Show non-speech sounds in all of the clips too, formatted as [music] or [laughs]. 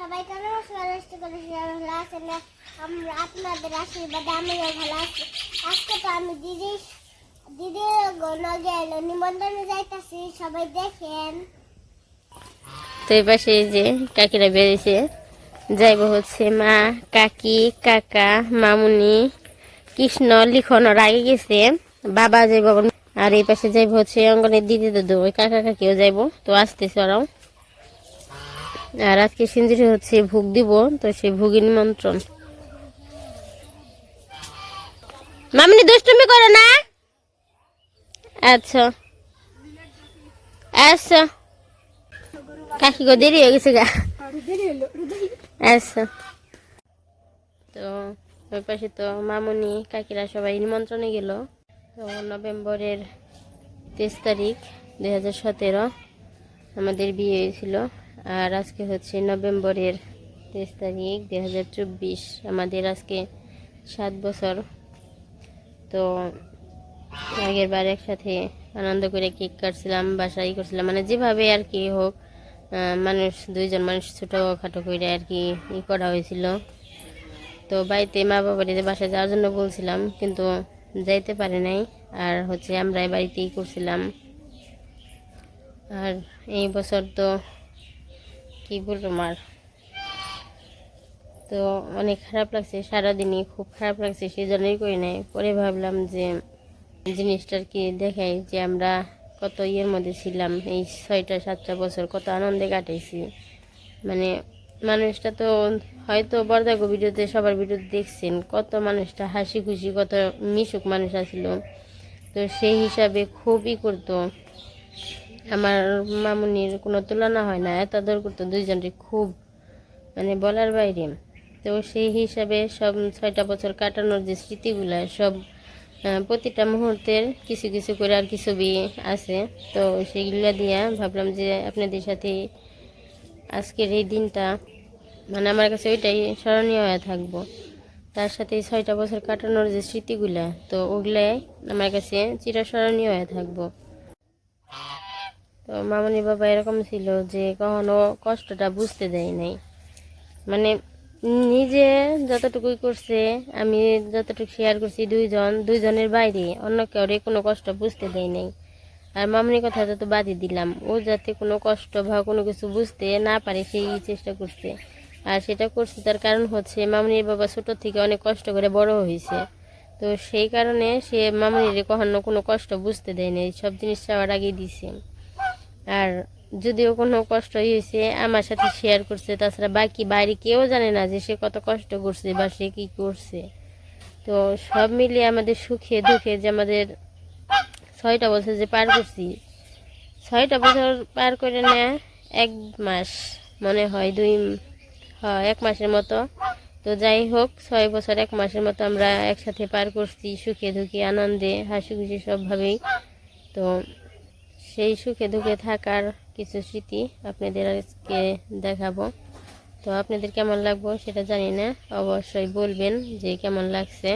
করে সবাই ভালো আছেন না? আমরা আপনাদের আমিও ভালো আছি। আজকে তো আমি দিদি দিদি নিমন্ত্রণে সবাই দেখেন। তো এই যে কাকিরা বেরিয়েছে। যাইব হচ্ছে মা, কাকি, কাকা, মামুনি, কৃষ্ণ, লিখন, ওর আগে গেছে। বাবা যাইব আর এই পাশে যাইব হচ্ছে অঙ্গনের দিদি দাদু ওই কাকা কাকিও যাইব। তো আসতেছে ওরাও। আর আজকে সিঞ্জিরি হচ্ছে ভোগ দিব, তো সেই ভোগের নিমন্ত্রণ। মামনি দুষ্টুমি করো না? আচ্ছা। আচ্ছা। কাকি গো, দেরি হয়ে গেছে গা। আচ্ছা। তো ওই পাশে তো মামুনি, কাকিরা সবাই নিমন্ত্রণে গেল। তো নভেম্বরের তেইশ তারিখ, দুই হাজার সতেরো আমাদের বিয়ে হয়েছিল। আর আজকে হচ্ছে নভেম্বরের তেইশ তারিখ দুই হাজার চব্বিশ। আমাদের আজকে সাত বছর। তো আগের বার একসাথে আনন্দ করে কেক কাটছিলাম বাসাই করছিলাম। মানে যেভাবে আর কি হোক মানুষ, দুইজন মানুষ ছোটোখাটো করে আর কি ই করা হয়েছিল। তো বাড়িতে মা বাবা বাড়িতে বাসায় যাওয়ার জন্য বলছিলাম, কিন্তু যাইতে পারে নাই। আর হচ্ছে আমরা বাড়িতেই করছিলাম। আর এই বছর তো কি বলব মার? তো অনেক খারাপ লাগছে, সারাদিনই খুব খারাপ লাগছে সেই জন্যই করি নাই। পরে ভাবলাম যে জিনিসটার কি দেখাই যে আমরা কত ইয়ের মধ্যে ছিলাম, এই ছয়টা, সাতটা বছর কত আনন্দে কাটাইছি। মানে মানুষটা তো হয়তো বরদাগো ভিডিওতে সবার ভিডিওতে দেখছেন, কত মানুষটা হাসি খুশি, কত মিশুক মানুষ আছিল। তো সেই হিসাবে খুবই করতো। আমার মামুনির কোনো তুলনা হয় না। এত আদর করতো দুইজনকে খুব মানে বলার বাইরে। তো সেই হিসাবে সব ছয়টা বছর কাটানোর যে স্মৃতিগুলো, সব প্রতিটা মুহূর্তের কিছু কিছু করে আর কি ছবি আছে। তো সেইগুলো দিয়া ভাবলাম যে আপনাদের সাথে আজকের এই দিনটা মানে আমার কাছে ওইটাই স্মরণীয় হয়ে থাকব। তার সাথে ছয়টা বছর কাটানোর যে স্মৃতিগুলা, তো ওগুলাই আমার কাছে চিরস্মরণীয় হয়ে থাকব। তো মামনি বাবা এরকম ছিল যে কখনো কষ্টটা বুঝতে দেয় নাই। মানে নিজে যতটুকুই করছে, আমি যতটুকু শেয়ার করছি দুইজন, দুইজনের বাইরে অন্য কাউরে কোনো কষ্ট বুঝতে দেয় নাই। আর মামনির কথা তো বাদই দিলাম, ও যাতে কোনো কষ্ট বা কোনো কিছু বুঝতে না পারে সেই চেষ্টা করছে। আর সেটা করছে তার কারণ হচ্ছে মামনির বাবা ছোট থেকে অনেক কষ্ট করে বড় হয়েছে। তো সেই কারণে সে মামনির কখনো কোনো কষ্ট বুঝতে দেয় নাই, সব জিনিস চাওয়ার আগেই দিছে। আর যদিও কোনো কষ্ট হয়েছে, আমার সাথে শেয়ার করছে, তাছাড়া বাকি বাইরে কেউ জানে না যে সে কত কষ্ট করছে বা সে কী করছে। তো সব মিলিয়ে আমাদের সুখে দুঃখে যে আমাদের ছয়টা বছর যে পার করছি, ছয়টা বছর পার করে নেয় এক মাস মনে হয়, দুই হয়, এক মাসের মতো। তো যাই হোক, ছয় বছর, এক মাসের মতো আমরা একসাথে পার করছি, সুখে দুঃখে, আনন্দে হাসি খুশি সবভাবেই। তো সেই সুখে দুঃখে থাকার কিছু স্মৃতি আপনাদের আজকে দেখাবো। তো আপনাদের কেমন লাগবো সেটা জানি না, অবশ্যই বলবেন যে কেমন লাগছে।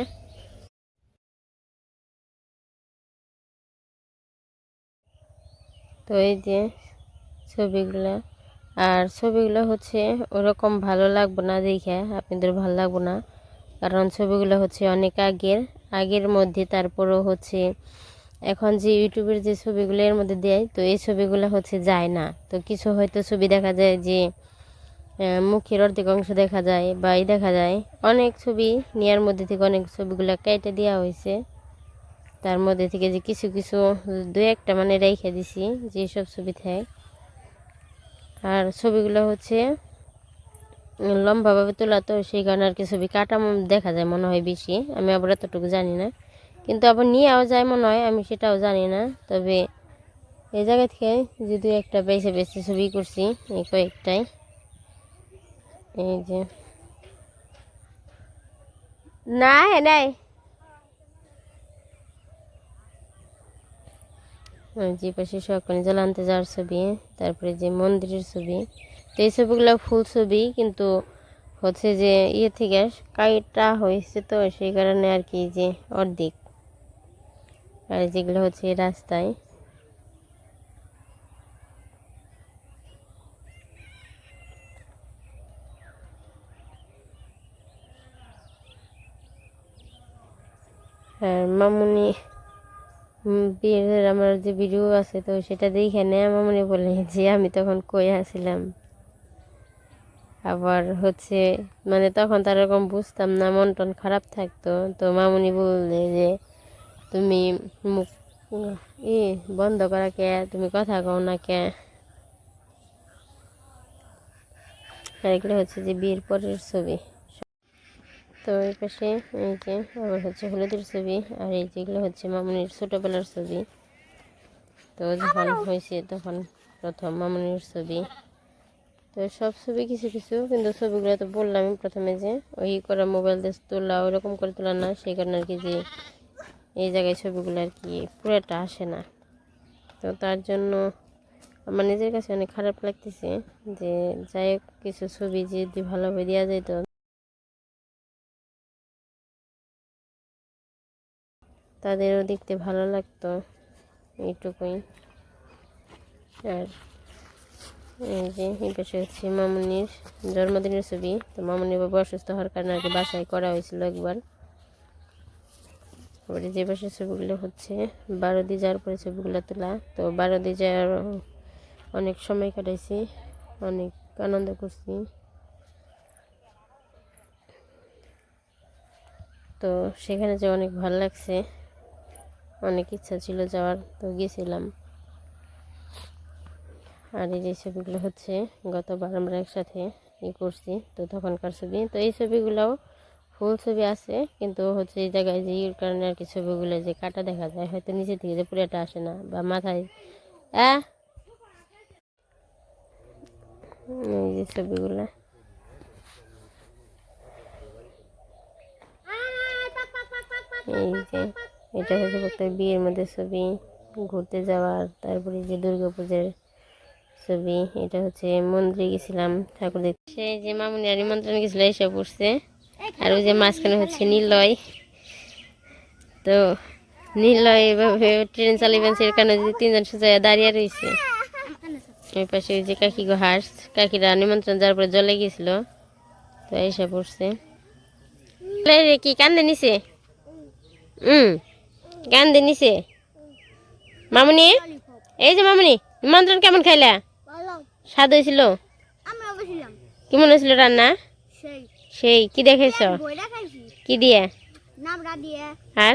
তো এই যে ছবিগুলো, আর ছবিগুলো হচ্ছে ওরকম ভালো লাগবো না দেখে, আপনাদের ভালো লাগবো না। কারণ ছবিগুলো হচ্ছে অনেক আগের আগের মধ্যে তারপরও হচ্ছে এখন যে ইউটিউবের যে ছবিগুলো এর মধ্যে দেয়, তো এই ছবিগুলো হচ্ছে যায় না। তো কিছু হয়তো ছবি দেখা যায় যে মুখের অর্ধেক অংশ দেখা যায় বা এই দেখা যায়। অনেক ছবি নেওয়ার মধ্যে থেকে অনেক ছবিগুলো কেটে দেওয়া হয়েছে। তার মধ্যে থেকে যে কিছু কিছু দু একটা মানে রেখে দিছি যেসব ছবি থাকে। আর ছবিগুলো হচ্ছে লম্বাভাবে তোলা, তো সেই কারণে আর কি ছবি কাটা দেখা যায় মনে হয় বেশি। আমি আবার এতটুকু জানি না। কিন্তু আবার নিয়ে নিয়েও যায় মনে হয়, আমি সেটাও জানি না। তবে এই জায়গা থেকে যদি একটা বেছে বেছে ছবি করছি, এই কয়েকটাই। এই যে। না নাই। যে পাশে সকলে জল যাওয়ার ছবি, তারপরে যে মন্দিরের ছবি। তো এই ছবিগুলো ফুল ছবি, কিন্তু হচ্ছে যে ইয়ে থেকে কাইটা হয়েছে তো, সেই কারণে আর কি যে অর্ধেক। আর যেগুলো হচ্ছে রাস্তায়। আর মামুনি বিয়ের আমার যে ভিডিও আছে, তো সেটা দেখে মামুনি বলে যে আমি তখন কই আসছিলাম আবার হচ্ছে মানে তখন তার এরকম বুঝতাম না মন টন খারাপ থাকতো। তো মামুনি বললে যে তুমি মুখ, ই, বন্ধ করা কে? তুমি কথা কও না কে? এগুলো হচ্ছে যে বিয়ের পরের ছবি। তো এই পাশে, এই যে, আবার হচ্ছে হলুদের ছবি, আর এই যেগুলো হচ্ছে মামুনির ছোটোবেলার ছবি। তো যখন হয়েছে তখন প্রথম মামুনির ছবি। তো সব ছবি কিছু কিছু, কিন্তু ছবিগুলো তো বললাম প্রথমে যে, ওই করা মোবাইল দিয়ে তোলা ওরকম করে তোলা না, সেই কারণে আর কি যে এই জায়গায় ছবিগুলো আর কি পুরোটা আসে না। তো তার জন্য আমার নিজের কাছে অনেক খারাপ লাগতেছে যে যাই হোক, কিছু ছবি যদি ভালোভাবে দেওয়া যেত তাদেরও দেখতে ভালো লাগতো এইটুকুই। আর এই যে, এই পাশে হচ্ছে মামুনির জন্মদিনের ছবি। তো মামুনির বাবা অসুস্থ হওয়ার কারণে আর কি বাসায় করা হয়েছিল একবার। তারপরে যে পাশে ছবিগুলো হচ্ছে বারো যাওয়ার পরে ছবিগুলো তোলা। তো বারো যাওয়ার অনেক সময় কাটাইছি, অনেক আনন্দ করছি। তো সেখানে যে অনেক ভালো লাগছে, অনেক ইচ্ছা ছিল যাওয়ার, তো গেছিলাম আর এই যে ছবিগুলো হচ্ছে, গতবার আমরা একসাথে ই করছি, তো তখনকার ছবি। তো এই ছবিগুলোও ফুল ছবি আছে, কিন্তু হচ্ছে এই জায়গায় যে ইর কারণে আর কি ছবিগুলো যে কাটা দেখা যায়, হয়তো নিচে থেকে যে পুরোটা আসে না বা মাথায়। আ? এই যে ছবিগুলো। এই যে এটা হচ্ছে প্রত্যেক বিয়ের মধ্যে ছবি, ঘুরতে যাওয়ার, তারপরে যে দুর্গা পূজার ছবি, এটা হচ্ছে মন্দিরে গেছিলাম ঠাকুর দেখতে সেই যে মামুনি আর নিমন্ত্রণ গেছিল, এসে পড়ছে। আর ওই যে মাঝখানে হচ্ছে নিলয়। তো নিলয় এভাবে ট্রেন চালিবেন সেই কারণে যে তিনজন সোজা দাঁড়িয়ে রয়েছে ওই পাশে ওই যে কাকি গো হাঁস কাকিরা নিমন্ত্রণ যাওয়ার পরে জলে গেছিল তো এসে পড়ছে। কি কান্দে নিছে? হুম কান্দে নিছে? মামুনি এই যে মামুনি নিমন্ত্রণ কেমন খাইলা? স্বাদ হয়েছিল? কেমন হয়েছিল রান্না? সেই কি দেখেছ? কি দিয়ে? নামরা দিয়ে। আর?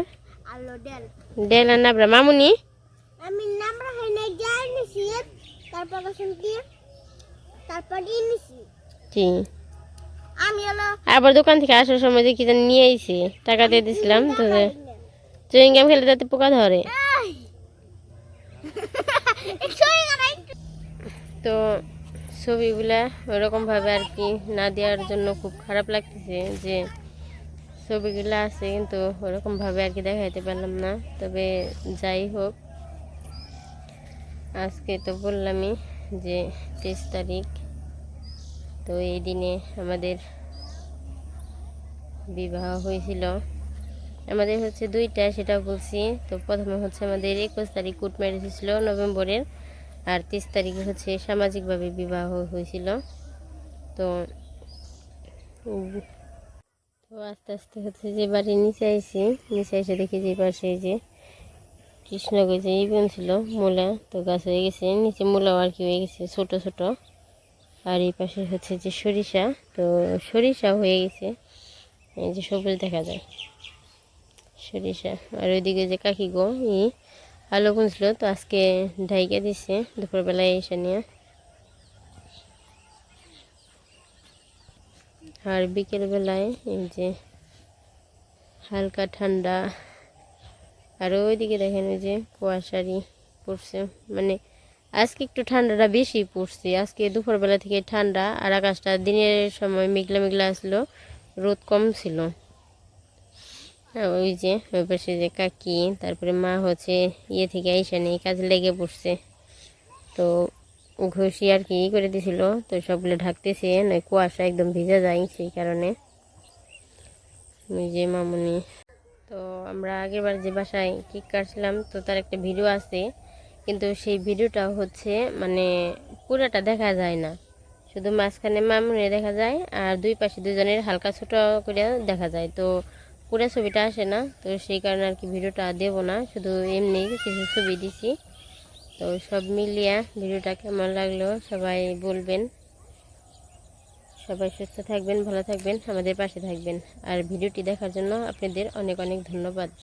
আলো ডেল ডেল আর মামুনি? আমি নামরা খাই নাই ডাল নিছি। তারপর গেছেন কি তারপর ই নিছি। কি আমি হলো আবার দোকান থেকে আসার সময় যে কি জানি নিয়ে আইছি টাকা দিয়ে দিছিলাম তো চুইং গেম খেলে তাতে পোকা ধরে। [laughs] তো ছবিগুলা ওরকমভাবে আর কি না দেওয়ার জন্য খুব খারাপ লাগতেছে যে ছবিগুলো আছে, কিন্তু ওরকমভাবে আর কি দেখাইতে পারলাম না। তবে যাই হোক, আজকে তো বললামই যে তেইশ তারিখ। তো এই দিনে আমাদের বিবাহ হয়েছিল। আমাদের হচ্ছে দুইটা সেটা বলছি। তো প্রথমে হচ্ছে আমাদের একুশ তারিখ কুট ম্যারেজ ছিল নভেম্বরের। আর তিরিশ তারিখে হচ্ছে সামাজিকভাবে বিবাহ হয়েছিল। তো তো আস্তে আস্তে হচ্ছে যে বাড়ি নিচে আইসি নিচে এসে দেখি যে পাশে যে কৃষ্ণগঞ্জ যে ইভেন ছিল, মূলা তো গাছ হয়ে গেছে। নিচে মূলাও আর কি হয়ে গেছে, ছোট ছোট। আর এই পাশে হচ্ছে যে সরিষা, তো সরিষা হয়ে গেছে। এই যে সবুজ দেখা যায়। সরিষা। আর ওইদিকে যে কাকি গো, ই আলো বুনছিল তো আজকে ঢাইকে দিছে, দুপুরবেলায় এসে নিয়ে। আর বিকেলবেলায় এই যে হালকা ঠান্ডা, আর ওইদিকে দেখেন ওই যে কুয়াশারি পড়ছে। মানে আজকে একটু ঠান্ডাটা বেশি পড়ছে। আজকে দুপুরবেলা থেকে ঠান্ডা আর আকাশটা দিনের সময় মেঘলা মেঘলা আসলো রোদ কম ছিল। ওই যে, ওই পাশে যে কাকি, তারপরে মা হচ্ছে ইয়ে থেকে আইসা নেই, কাজে লেগে পড়ছে। তো ঘষি আর কি করে দিছিল, তো সবগুলো ঢাকতেছে, নয় কুয়াশা একদম ভিজে যায় সেই কারণে। ওই যে মামুনি। তো আমরা আগের বার যে বাসায় কেক কাটছিলাম, তো তার একটা ভিডিও আছে। কিন্তু সেই ভিডিওটা হচ্ছে মানে পুরোটা দেখা যায় না। শুধু মাঝখানে মামুনি দেখা যায়, আর দুই পাশে দুজনের হালকা ছোট করে দেখা যায়। তো পুরো ছবিটা আসে না, তো সেই কারণে আর কি ভিডিওটা দেব না, শুধু এমনি কিছু ছবি দিছি। তো সব মিলিয়া ভিডিওটা কেমন লাগল, সবাই বলবেন। সবাই সুস্থ থাকবেন, ভালো থাকবেন, আমাদের পাশে থাকবেন। আর ভিডিওটি দেখার জন্য আপনাদের অনেক অনেক ধন্যবাদ।